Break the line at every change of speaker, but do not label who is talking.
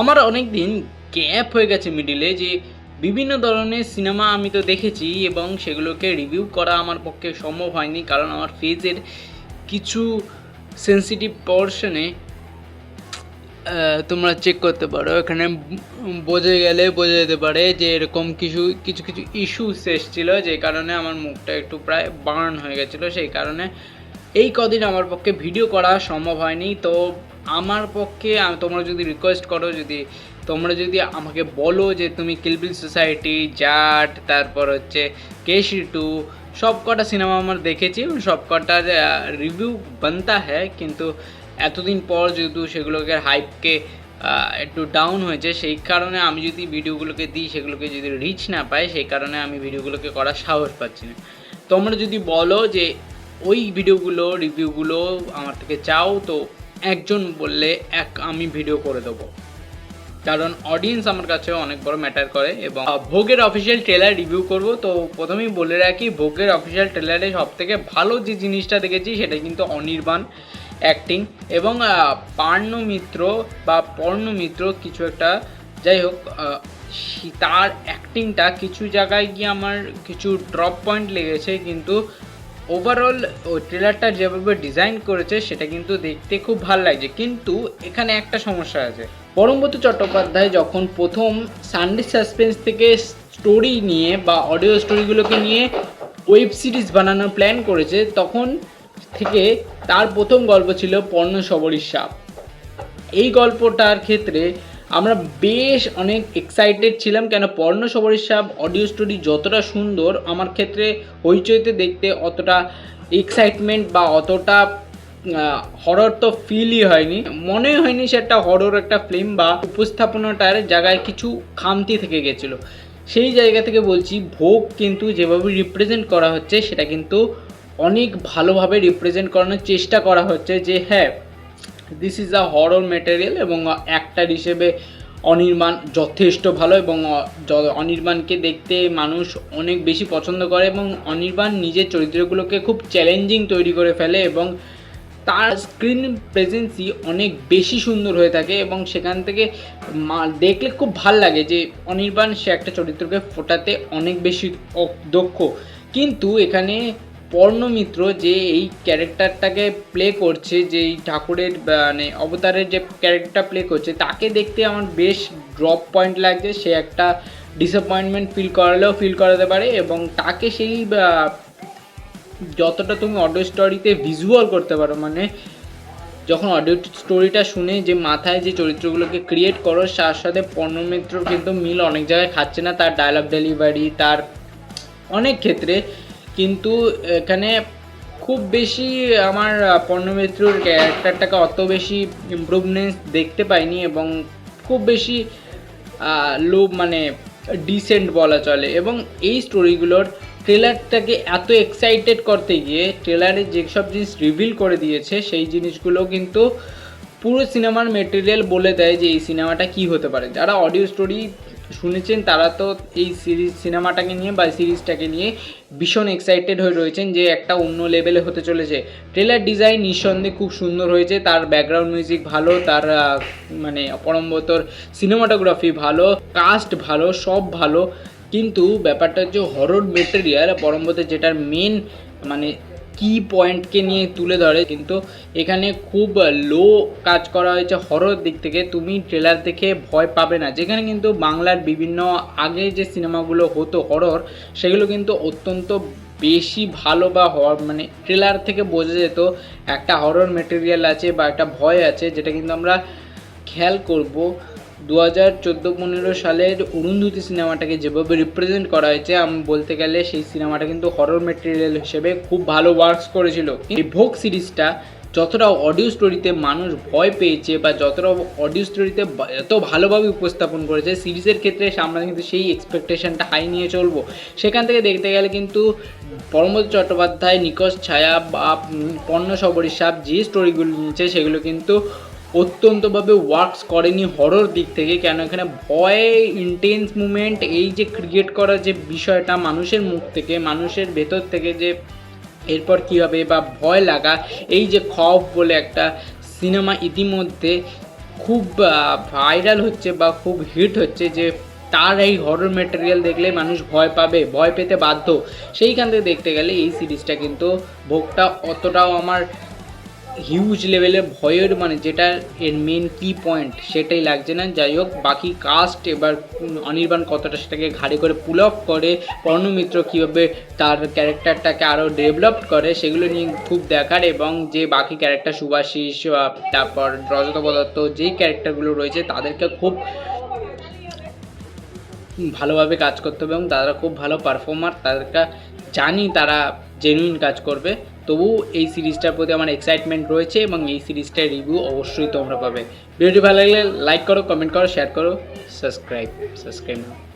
আমার অনেক দিন গ্যাপ হয়ে গেছে মিডিলে যে বিভিন্ন ধরনের সিনেমা আমি তো দেখেছি এবং সেগুলোকে রিভিউ করা আমার পক্ষে সম্ভব হয়নি কারণ আমার ফেজের কিছু সেন্সিটিভ পোর্শনে তোমরা চেক করতে পারো। এখানে বোঝা গেলে বোঝা যেতে পারে যে এরকম কিছু কিছু কিছু ইস্যুস এসেছিল যে কারণে আমার মুখটা একটু প্রায় বার্ন হয়ে গেছিল। সেই কারণে এই কদিন আমার পক্ষে ভিডিও করা সম্ভব হয়নি। তো আমার পক্ষে তোমরা যদি রিকোয়েস্ট করো, যদি, তোমরা যদি আমাকে বলো যে তুমি কিলবিল সোসাইটি জাট তারপর হচ্ছে কেশি টু সব কটা সিনেমা আমার দেখেছি সব কটার রিভিউ বানতা হ্যাঁ কিন্তু এতদিন পর যেহেতু সেগুলোকে হাইপকে একটু ডাউন হয়েছে, সেই কারণে আমি যদি ভিডিওগুলোকে দিই, সেগুলোকে যদি রিচ না পাই, সেই কারণে আমি ভিডিওগুলোকে করার সাহস পাচ্ছি না। তোমরা যদি বলো যে ওই ভিডিওগুলো রিভিউগুলো আমার থেকে চাও, তো একজন বললে এক আমি ভিডিও করে দেবো। কারণ অডিয়েন্স আমার কাছে অনেক বড় ম্যাটার করে এবং ভোগের অফিসিয়াল ট্রেলার রিভিউ করব। তো প্রথমেই বলে রাখি, ভোগের অফিসিয়াল ট্রেলারে সব থেকে ভালো যে জিনিসটা দেখেছি সেটা কিন্তু অনির্বাণ অ্যাক্টিং এবং পার্ণ মিত্র বা পর্ণ মিত্র কিছু একটা, যাই হোক তার অ্যাক্টিংটা কিছু জায়গায় গিয়ে আমার কিছু ড্রপ পয়েন্ট লেগেছে। কিন্তু ওভারঅল ওই ট্রেলারটা যেভাবে ডিজাইন করেছে, সেটা কিন্তু দেখতে খুব ভালো লাগছে। কিন্তু এখানে একটা সমস্যা আছে। পরমব্রত চট্টোপাধ্যায় যখন প্রথম সানডে সাসপেন্স থেকে স্টোরি নিয়ে বা অডিও স্টোরিগুলোকে নিয়ে ওয়েব সিরিজ বানানোর প্ল্যান করেছে, তখন থেকে তার প্রথম গল্প ছিল পর্ণ সবরীর সাপ। এই গল্পটার ক্ষেত্রে আমরা বেশ অনেক এক্সাইটেড ছিলাম কেন পর্ণ সবরীর সাপ অডিও স্টোরি যতটা সুন্দর, আমার ক্ষেত্রে হইচইতে দেখতে অতটা এক্সাইটমেন্ট বা অতটা হরর তো ফিলই হয়নি। মনে হয়নি সে একটা হরর একটা ফিল্ম বা উপস্থাপনাটার জায়গায় কিছু খামতি থেকে গেছিল। সেই জায়গা থেকে বলছি, ভোগ কিন্তু যেভাবে রিপ্রেজেন্ট করা হচ্ছে, সেটা কিন্তু অনেক ভালোভাবে রিপ্রেজেন্ট করানোর চেষ্টা করা হচ্ছে যে হ্যাঁ this is a horror material এবং অ্যাক্টার হিসেবে অনির্বাণ যথেষ্ট ভালো এবং অ- অনির্বাণকে দেখতে মানুষ অনেক বেশি পছন্দ করে এবং অনির্বাণ নিজের চরিত্রগুলোকে খুব চ্যালেঞ্জিং তৈরি করে ফেলে এবং তার স্ক্রিন প্রেজেন্সই অনেক বেশি সুন্দর হয়ে থাকে এবং সেখান থেকে দেখলে খুব ভালো লাগে যে অনির্বাণ সে একটা চরিত্রকে ফোটাতে অনেক বেশি দক্ষ। কিন্তু এখানে পর্ণমিত্র যে এই ক্যারেক্টারটাকে প্লে করছে, যে এই ঠাকুরের মানে অবতারের যে ক্যারেক্টারটা প্লে করছে, তাকে দেখতে আমার বেশ ড্রপ পয়েন্ট লাগছে। সে একটা ডিসঅ্যাপয়েন্টমেন্ট ফিল করালেও ফিল করাতে পারে এবং তাকে সেই যতটা তুমি অডিও স্টোরিতে ভিজুয়াল করতে পারো মানে যখন অডিও স্টোরিটা শুনে যে মাথায় যে চরিত্রগুলোকে ক্রিয়েট করো তার সাথে পর্ণমিত্র কিন্তু মিল অনেক জায়গায় খাচ্ছে না। তার ডায়লগ ডেলিভারি তার অনেক ক্ষেত্রে কিন্তু এখানে খুব বেশি আমার পর্ণমিত্রর ক্যারেক্টারটাকে অত বেশি ইমপ্রুভনেস দেখতে পাইনি এবং খুব বেশি লো মানে ডিসেন্ট বলা চলে। এবং এই স্টোরিগুলোর ট্রেলারটাকে এত এক্সাইটেড করতে গিয়ে ট্রেলারে যেসব জিনিস রিভিল করে দিয়েছে, সেই জিনিসগুলো কিন্তু পুরো সিনেমার মেটেরিয়াল বলে দেয় যে এই সিনেমাটা কি হতে পারে। যারা অডিও স্টোরি শুনেছেন তারা তো এই সিরিজ, সিনেমাটাকে নিয়ে বা সিরিজটাকে নিয়ে ভীষণ এক্সাইটেড হয়ে রয়েছেন যে একটা অন্য লেভেলে হতে চলেছে। ট্রেলার ডিজাইন নিঃসন্দেহে খুব সুন্দর হয়েছে, তার ব্যাকগ্রাউন্ড মিউজিক ভালো, তার মানে পরমবতর সিনেমাটোগ্রাফি ভালো কাস্ট ভালো, সব ভালো। কিন্তু ব্যাপারটা হচ্ছে হরর মেটেরিয়াল পরমবতের যেটার মেন মানে কি পয়েন্টকে নিয়ে তুলে ধরে, কিন্তু এখানে খুব লো কাজ করা হয়েছে হরর দিক থেকে। তুমি ট্রেলার দেখে ভয় পাবে না। যেখানে কিন্তু বাংলার বিভিন্ন আগে যে সিনেমাগুলো হতো হরর সেগুলো কিন্তু অত্যন্ত বেশি ভালো বা হর মানে ট্রেলার থেকে বোঝা যেত একটা হরর মেটেরিয়াল আছে বা একটা ভয় আছে, যেটা কিন্তু আমরা খেয়াল করব। দু হাজার চোদ্দ পনেরো সালের অরুন্ধতী সিনেমাটাকে যেভাবে রিপ্রেজেন্ট করা হয়েছে, আমি বলতে গেলে সেই সিনেমাটা কিন্তু হরর মেটেরিয়াল হিসেবে খুব ভালো ওয়ার্কস করেছিল। এই ভোগ সিরিজটা যতটা অডিও স্টোরিতে মানুষ ভয় পেয়েছে বা যতটা অডিও স্টোরিতে এত ভালোভাবে উপস্থাপন করেছে সিরিজের ক্ষেত্রে আমরা কিন্তু সেই এক্সপেকটেশনটা হাই নিয়ে চলবো। সেখান থেকে দেখতে গেলে কিন্তু পরমত চট্টোপাধ্যায় নিকশ ছায়া বা পণ্য সবরী সাপ যে স্টোরিগুলো নিয়েছে, সেগুলো কিন্তু অত্যন্তভাবে ওয়ার্কস করেনি হরর দিক থেকে, কেন এখানে ভয় ইন্টেন্স মুমেন্ট এই যে ক্রিয়েট করার যে বিষয়টা মানুষের মুখ থেকে, মানুষের ভেতর থেকে যে এরপর কী হবে বা ভয় লাগা, এই যে খফ বলে একটা সিনেমা ইতিমধ্যে খুব ভাইরাল হচ্ছে বা খুব হিট হচ্ছে যে তার এই হরর মেটেরিয়াল দেখলে মানুষ ভয় পাবে, ভয় পেতে বাধ্য। সেইখান থেকে দেখতে গেলে এই সিরিজটা কিন্তু ভোগটা অতটাও আমার হিউজ লেভেলের ভয়ের মানে যেটা এর মেন কি পয়েন্ট সেটাই লাগছে না। যাই হোক, বাকি কাস্ট এবার অনির্বাণ কতটা সেটাকে ঘাড়ে করে পুল অফ করে পর্ণমিত্র কীভাবে তার ক্যারেক্টারটাকে আরও ডেভেলপ করে, সেগুলো নিয়ে খুব দেখার এবং যে বাকি ক্যারেক্টার সুভাষিস তারপর রজত পদার্থ যেই ক্যারেক্টারগুলো রয়েছে, তাদেরকে খুব ভালোভাবে কাজ করতে হবে এবং তারা খুব ভালো পারফর্মার তাদেরকে জানি তারা জেনুইন কাজ করবে। তবু এই সিরিজটার প্রতি আমার এক্সাইটমেন্ট রয়েছে এবং এই সিরিজটার রিভিউ অবশ্যই তোমরা পাবে। ভিডিওটি ভালো লাগলে লাইক করো কমেন্ট করো শেয়ার করো সাবস্ক্রাইব সাবস্ক্রাইব